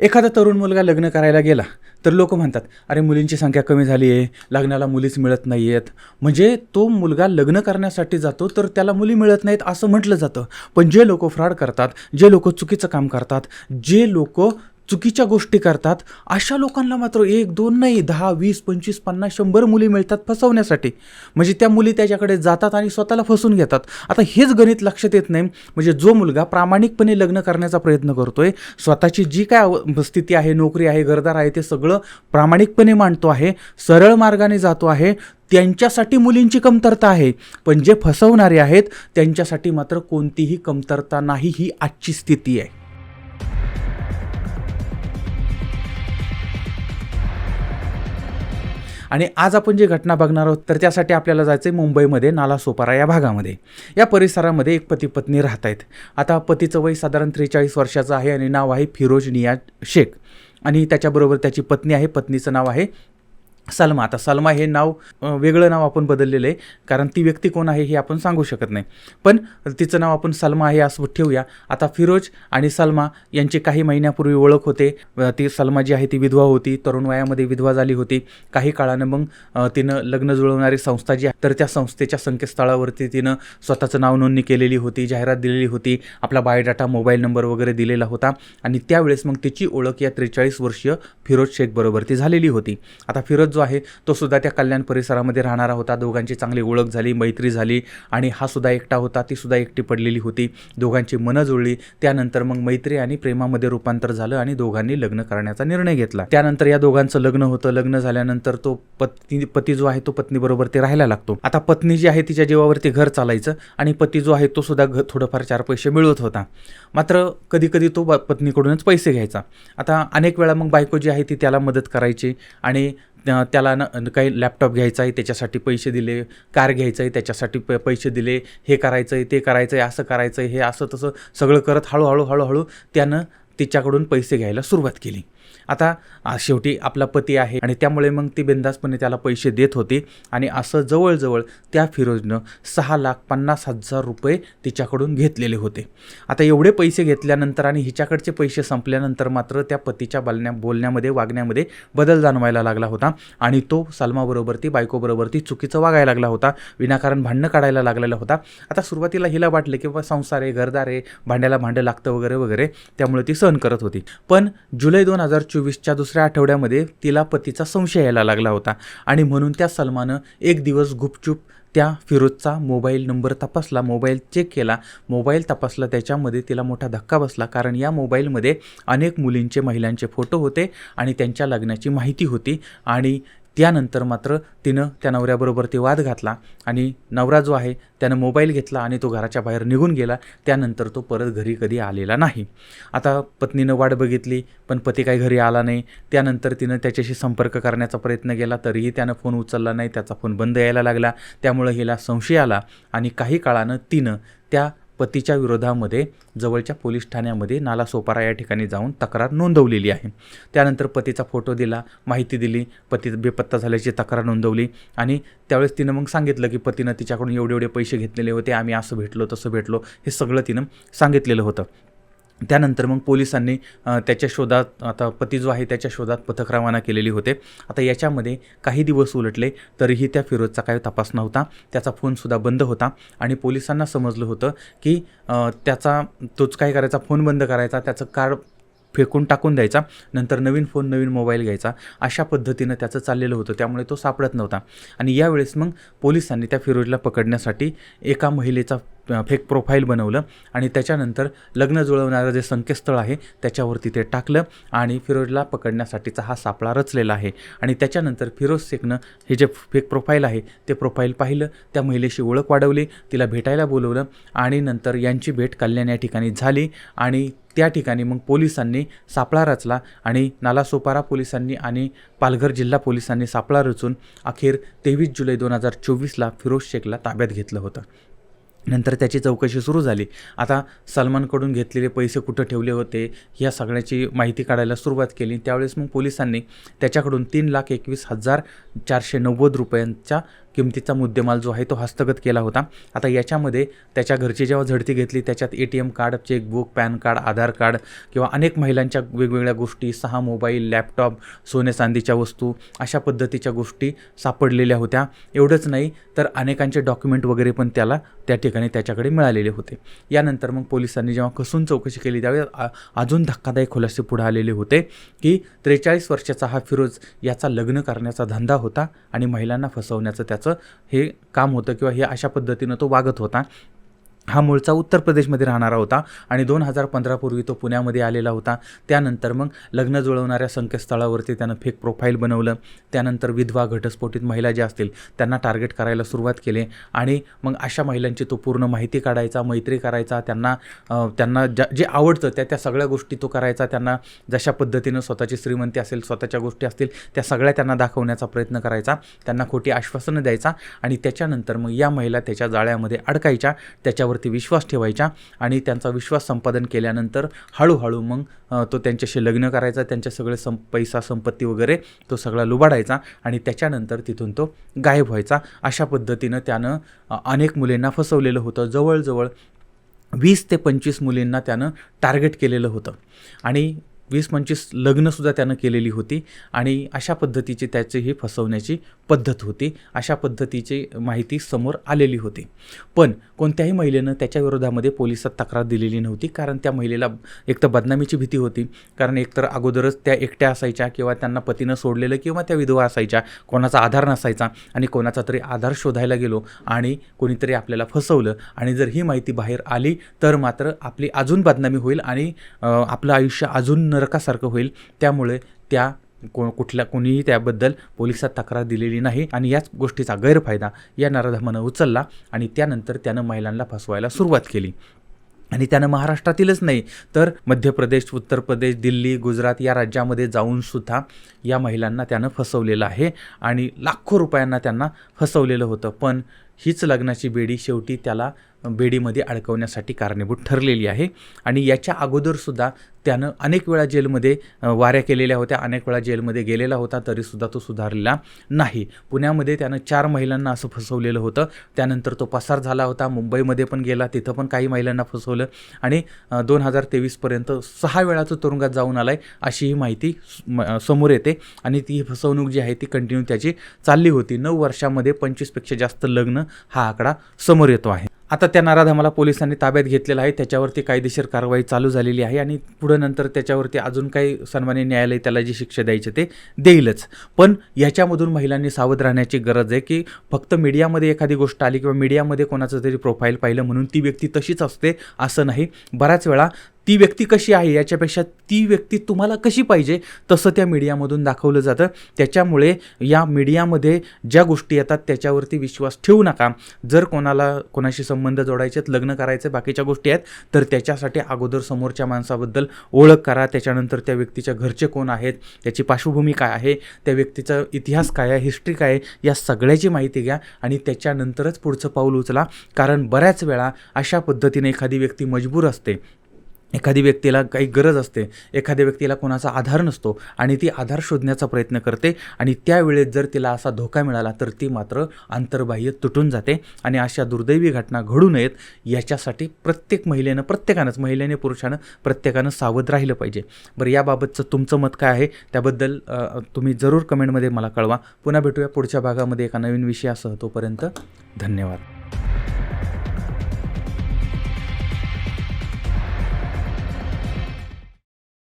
एखादा तरुण मुलगा लग्न करायला गेला तर लोक म्हणतात अरे मुलींची संख्या कमी झाली आहे लग्नाला मुलीच मिळत नाही आहेत म्हणजे तो मुलगा लग्न करण्यासाठी जातो तर त्याला मुली मिळत नाहीत असं म्हटलं जातं. पण जे लोक फ्रॉड करतात जे लोक चुकीचं काम करतात जे लोक चुकीच्या गोष्टी करतात अशा लोकांना मात्र एक दोन नाही दहा वीस पंचवीस पन्नास शंभर मुली मिळतात फसवण्यासाठी. म्हणजे त्या मुली त्याच्याकडे जातात आणि स्वतःला फसून घेतात. आता हेच गणित लक्षात येत नाही. म्हणजे जो मुलगा प्रामाणिकपणे लग्न करण्याचा प्रयत्न करतोय स्वतःची जी काय अव- स्थिती आहे नोकरी आहे घरदार आहे ते सगळं प्रामाणिकपणे मांडतो आहे सरळ मार्गाने जातो आहे त्यांच्यासाठी मुलींची कमतरता आहे. पण जे फसवणारे आहेत त्यांच्यासाठी मात्र कोणतीही कमतरता नाही ही आजची स्थिती आहे. आणि आज आपण जी घटना बघणार आहोत तर त्यासाठी आपल्याला जायचं आहे मुंबईमध्ये नालासोपारा या भागामध्ये. या परिसरामध्ये एक पती पत्नी राहत आहेत आता पतीचं वय साधारण त्रेचाळीस वर्षाचं आहे आणि नाव आहे फिरोज निया शेख. आणि त्याच्याबरोबर त्याची पत्नी आहे पत्नीचं नाव आहे सलमा. आता सलमा हे नाव वेगळं नाव आपण बदललेलं आहे कारण ती व्यक्ती कोण आहे हे आपण सांगू शकत नाही. पण तिचं नाव आपण सलमा आहे असं ठेवूया. आता फिरोज आणि सलमा यांची काही महिन्यापूर्वी ओळख होते. ती सलमा जी आहे ती विधवा होती तरुण वयामध्ये विधवा झाली होती. काही काळानं मग तिनं लग्न जुळवणारी संस्था जी आहे तर त्या संस्थेच्या संकेतस्थळावरती तिनं स्वतःचं नाव नोंदणी केलेली होती जाहिरात दिलेली होती. आपला बायोडाटा मोबाईल नंबर वगैरे दिलेला होता. आणि त्यावेळेस मग तिची ओळख या त्रेचाळीस वर्षीय फिरोज शेखबरोबर ती झालेली होती. आता फिरोज जो आहे तो सुद्धा त्या कल्याण परिसरामध्ये राहणारा होता. दोघांची चांगली ओळख झाली मैत्री झाली आणि हा सुद्धा एकटा होता. ती सुद्धा एकटी पडलेली होती. दोघांची मनं जुळली. त्यानंतर मग मैत्री आणि प्रेमामध्ये रूपांतर झालं आणि दोघांनी लग्न करण्याचा निर्णय घेतला. त्यानंतर या दोघांचं लग्न होतं. लग्न झाल्यानंतर तो पत्नी पती जो आहे तो पत्नीबरोबर ते राहायला लागतो. आता पत्नी जी आहे तिच्या जीवावरती घर चालायचं आणि पती जो आहे तो सुद्धा घ थोडंफार चार पैसे मिळवत होता. मात्र कधी कधी तो ब- पत्नीकडूनच पैसे घ्यायचा. आता अनेक वेळा मग बायको जी आहे ती त्याला मदत करायची आणि त्याला न काही लॅपटॉप घ्यायचा आहे त्याच्यासाठी पैसे दिले कार घ्यायचं आहे त्याच्यासाठी प पैसे दिले हे करायचं आहे ते करायचं आहे असं करायचं आहे हे असं तसं सगळं करत हळूहळू हळूहळू त्यानं तिच्याकडून पैसे घ्यायला सुरुवात केली. आता शेवटी आपला पती आहे आणि त्यामुळे मग ती बिंदासपणे त्याला पैसे देत होती आणि असं जवळजवळ त्या फिरोजनं सहा लाख पन्नास हजार रुपये तिच्याकडून घेतलेले होते. आता एवढे पैसे घेतल्यानंतर आणि हिच्याकडचे पैसे संपल्यानंतर मात्र त्या पतीच्या बोलण्या बोलण्यामध्ये वागण्यामध्ये बदल जाणवायला लागला होता आणि तो सलमाबरोबर ती बायकोबरोबर ती चुकीचं वागायला लागला होता विनाकारण भांडणं काढायला लागलेला होता. आता सुरुवातीला हिला वाटलं की बा संसार आहे घरदार आहे भांड्याला भांडं लागतं वगैरे वगैरे. त्यामुळे ती सहन करत होती. पण जुलै दोन हजार चोवीसच्या दुसऱ्या आठवड्यामध्ये तिला पतीचा संशय यायला लागला होता आणि म्हणून त्या सलमानं एक दिवस गुपचूप त्या फिरोजचा मोबाईल नंबर तपासला मोबाईल चेक केला. मोबाईल तपासला त्याच्यामध्ये तिला मोठा धक्का बसला कारण या मोबाईलमध्ये अनेक मुलींचे महिलांचे फोटो होते आणि त्यांच्या लग्नाची माहिती होती आणि त्यानंतर मात्र तिनं त्या नवऱ्याबरोबर ते वाद घातला आणि नवरा जो आहे त्यानं मोबाईल घेतला आणि तो घराच्या बाहेर निघून गेला. त्यानंतर तो परत घरी कधी आलेला नाही. आता पत्नीनं वाट बघितली पण पती काही घरी आला नाही. त्यानंतर तिनं त्याच्याशी संपर्क करण्याचा प्रयत्न केला तरीही त्यानं फोन उचलला नाही त्याचा फोन बंद यायला लागला. त्यामुळं हिला संशय आला आणि काही काळानं तिनं त्या पतीच्या विरोधामध्ये जवळच्या पोलीस ठाण्यामध्ये नालासोपारा या ठिकाणी जाऊन तक्रार नोंदवलेली आहे. त्यानंतर पतीचा फोटो दिला माहिती दिली पती बेपत्ता झाल्याची तक्रार नोंदवली आणि त्यावेळेस तिनं मग सांगितलं की पतीनं तिच्याकडून एवढे एवढे पैसे घेतलेले होते आम्ही असं भेटलो तसं भेटलो हे सगळं तिनं सांगितलेलं होतं. त्यानंतर मग पोलिसांनी त्याच्या शोधात आता पती जो आहे त्याच्या शोधात पथक रवाना केलेली होते. आता याच्यामध्ये काही दिवस उलटले तरीही त्या फिरोजचा काही तपास नव्हता. त्याचा फोनसुद्धा बंद होता आणि पोलिसांना समजलं होतं की त्याचा तोच काय करायचा फोन बंद करायचा त्याचं कार्ड फेकून टाकून द्यायचा नंतर नवीन फोन नवीन मोबाईल घ्यायचा अशा पद्धतीनं त्याचं चाललेलं होतं. त्यामुळे तो सापडत नव्हता. आणि यावेळेस मग पोलिसांनी त्या फिरोजला पकडण्यासाठी एका महिलेचा फेक प्रोफाईल बनवलं आणि त्याच्यानंतर लग्न जुळवणारं जे संकेतस्थळ आहे त्याच्यावरती ते टाकलं आणि फिरोजला पकडण्यासाठीचा हा सापळा रचलेला आहे. आणि त्याच्यानंतर फिरोज शेखनं हे जे फेक प्रोफाईल आहे ते प्रोफाईल पाहिलं त्या महिलेशी ओळख वाढवली तिला भेटायला बोलवलं आणि नंतर यांची भेट कल्याण या ठिकाणी झाली आणि त्या ठिकाणी मग पोलिसांनी सापळा रचला आणि नालासोपारा पोलिसांनी आणि पालघर जिल्हा पोलिसांनी सापळा रचून अखेर तेवीस जुलै दोन हजार चोवीसला फिरोज शेखला ताब्यात घेतलं होतं. नंतर त्याची चौकशी सुरू झाली. आता सलमानकडून घेतलेले पैसे कुठं ठेवले होते या सगळ्याची माहिती काढायला सुरुवात केली. त्यावेळेस मग पोलिसांनी त्याच्याकडून तीन लाख एकवीस हजार चारशे नव्वद रुपयांच्या किमतीचा मुद्देमाल जो आहे तो हस्तगत केला होता. आता याच्यामध्ये त्याच्या घरची जेव्हा झडती घेतली त्याच्यात A T M card chequebook PAN card Aadhaar card किंवा अनेक महिलांच्या वेगवेगळ्या गोष्टी सहा मोबाईल लॅपटॉप सोने चांदीच्या वस्तू अशा पद्धतीच्या गोष्टी सापडलेल्या होत्या. एवढंच नाही तर अनेकांचे डॉक्युमेंट वगैरे पण त्याला त्या ठिकाणी ठिकाणी त्याच्याकडे मिळालेले होते. यानंतर मग पोलिसांनी जेव्हा कसून चौकशी केली त्यावेळी अजून धक्कादायक खुलासे पुढे आलेले होते की त्रेचाळीस वर्षाचा हा फिरोज याचा लग्न करण्याचा धंदा होता आणि महिलांना फसवण्याचं त्याचं हे काम होतं किंवा हे अशा पद्धतीनं तो वागत होता. हा मूळचा उत्तर प्रदेशमध्ये राहणारा होता आणि दोन हजार पंधरापूर्वी तो पुण्यामध्ये आलेला होता. त्यानंतर मग लग्न जुळवणाऱ्या संकेतस्थळावरती त्यानं फेक प्रोफाईल बनवलं. त्यानंतर विधवा घटस्फोटित महिला ज्या असतील त्यांना टार्गेट करायला सुरुवात केली आणि मग अशा महिलांची तो पूर्ण माहिती काढायचा मैत्री करायचा त्यांना त्यांना ज्या जे आवडतं त्या त्या सगळ्या गोष्टी तो करायचा. त्यांना जशा पद्धतीनं स्वतःची श्रीमंती असेल स्वतःच्या गोष्टी असतील त्या सगळ्या त्यांना दाखवण्याचा प्रयत्न करायचा. त्यांना खोटी आश्वासनं द्यायचा आणि त्याच्यानंतर मग या महिला त्याच्या जाळ्यामध्ये अडकायच्या. त्यांच्यावरती विश्वास ठेवायचा आणि त्यांचा विश्वास संपादन केल्यानंतर हळूहळू मग तो त्यांच्याशी लग्न करायचा त्यांच्या सगळे सं पैसा संपत्ती वगैरे तो सगळा लुबाडायचा आणि त्याच्यानंतर तिथून तो गायब व्हायचा. अशा पद्धतीनं त्यानं अनेक मुलींना फसवलेलं होतं. जवळजवळ वीस ते पंचवीस मुलींना त्यानं टार्गेट केलेलं होतं. आणि वीस पंचवीस लग्नसुद्धा त्यानं केलेली होती आणि अशा पद्धतीची त्याची ही फसवण्याची पद्धत होती. अशा पद्धतीची माहिती समोर आलेली होती. पण कोणत्याही महिलेनं त्याच्या विरोधामध्ये पोलिसात तक्रार दिलेली नव्हती कारण त्या महिलेला एक तर बदनामीची भीती होती. कारण एकतर अगोदरच त्या एकट्या असायच्या किंवा त्यांना पतीनं सोडलेलं किंवा त्या विधवा असायच्या. कोणाचा आधार नसायचा आणि कोणाचा तरी आधार शोधायला गेलो आणि कोणीतरी आपल्याला फसवलं आणि जर ही माहिती बाहेर आली तर मात्र आपली अजून बदनामी होईल आणि आपलं आयुष्य अजून नरकासारखं होईल. त्यामुळे त्या को कुठल्या कोणीही त्याबद्दल पोलिसात तक्रार दिलेली नाही आणि याच गोष्टीचा गैरफायदा या नराधमानं उचलला आणि त्यानंतर त्यानं महिलांना फसवायला सुरुवात केली. आणि त्यानं महाराष्ट्रातीलच नाही तर मध्य प्रदेश उत्तर प्रदेश दिल्ली गुजरात या राज्यामध्ये जाऊन सुद्धा या महिलांना त्यानं फसवलेलं आहे आणि लाखो रुपयांना त्यांना फसवलेलं होतं. पण हीच लग्नाची बेडी शेवटी त्याला बेडीमध्ये अडकवण्यासाठी कारणीभूत ठरलेली आहे. आणि याच्या अगोदरसुद्धा त्यानं अनेक वेळा जेलमध्ये वाऱ्या केलेल्या होत्या. अनेक वेळा जेलमध्ये गेलेला होता तरीसुद्धा तो सुधारलेला नाही. पुण्यामध्ये त्यानं चार महिलांना असं फसवलेलं होतं. त्यानंतर तो पसार झाला होता. मुंबईमध्ये पण गेला. तिथं पण काही महिलांना फसवलं. आणि दोन हजार तेवीसपर्यंत सहा वेळा तो तुरुंगात जाऊन आला आहे अशी ही माहिती म- समोर येते. आणि ती फसवणूक जी आहे ती कंटिन्यू त्याची चालली होती. नऊ वर्षामध्ये पंचवीसपेक्षा जास्त लग्न हा आकडा समोर येतो आहे. आता त्या नराधमाला पोलिसांनी ताब्यात घेतलेला आहे. त्याच्यावरती कायदेशीर कारवाई चालू झालेली आहे आणि पुढं नंतर त्याच्यावरती अजून काही सन्मान्य न्यायालय त्याला जी शिक्षा द्यायची ते देईलच. पण याच्यामधून महिलांनी सावध राहण्याची गरज आहे की फक्त मीडियामध्ये एखादी गोष्ट आली किंवा मीडियामध्ये कोणाचं तरी प्रोफाईल पाहिलं म्हणून ती व्यक्ती तशीच असते असं नाही. बऱ्याच वेळा ती व्यक्ती कशी आहे याच्यापेक्षा ती व्यक्ती तुम्हाला कशी पाहिजे तसं त्या मीडियामधून दाखवलं जातं. त्याच्यामुळे या मीडियामध्ये ज्या गोष्टी येतात त्याच्यावरती विश्वास ठेवू नका. जर कोणाला कोणाशी संबंध जोडायचे आहेत, लग्न करायचे बाकीच्या गोष्टी आहेत तर त्याच्यासाठी अगोदर समोरच्या माणसाबद्दल ओळख करा. त्याच्यानंतर त्या व्यक्तीच्या घरचे कोण आहेत त्याची पार्श्वभूमी काय आहे त्या व्यक्तीचा इतिहास काय आहे हिस्ट्री काय आहे या सगळ्याची माहिती घ्या आणि त्याच्यानंतरच पुढचं पाऊल उचला. कारण बऱ्याच वेळा अशा पद्धतीने एखादी व्यक्ती मजबूर असते. एखादी व्यक्तीला काही गरज असते एखाद्या व्यक्तीला कोणाचा आधार नसतो आणि ती आधार शोधण्याचा प्रयत्न करते आणि त्यावेळेस जर तिला असा धोका मिळाला तर ती मात्र आंतरबाह्य तुटून जाते आणि अशा दुर्दैवी घटना घडू नयेत याच्यासाठी प्रत्येक महिलेनं प्रत्येकानंच महिलेने पुरुषानं प्रत्येकानं सावध राहिलं पाहिजे. बरं याबाबतचं तुमचं मत काय आहे? त्याबद्दल तुम्ही जरूर कमेंटमध्ये मला कळवा. पुन्हा भेटूया पुढच्या भागामध्ये एका नवीन विषयासह तोपर्यंत धन्यवाद.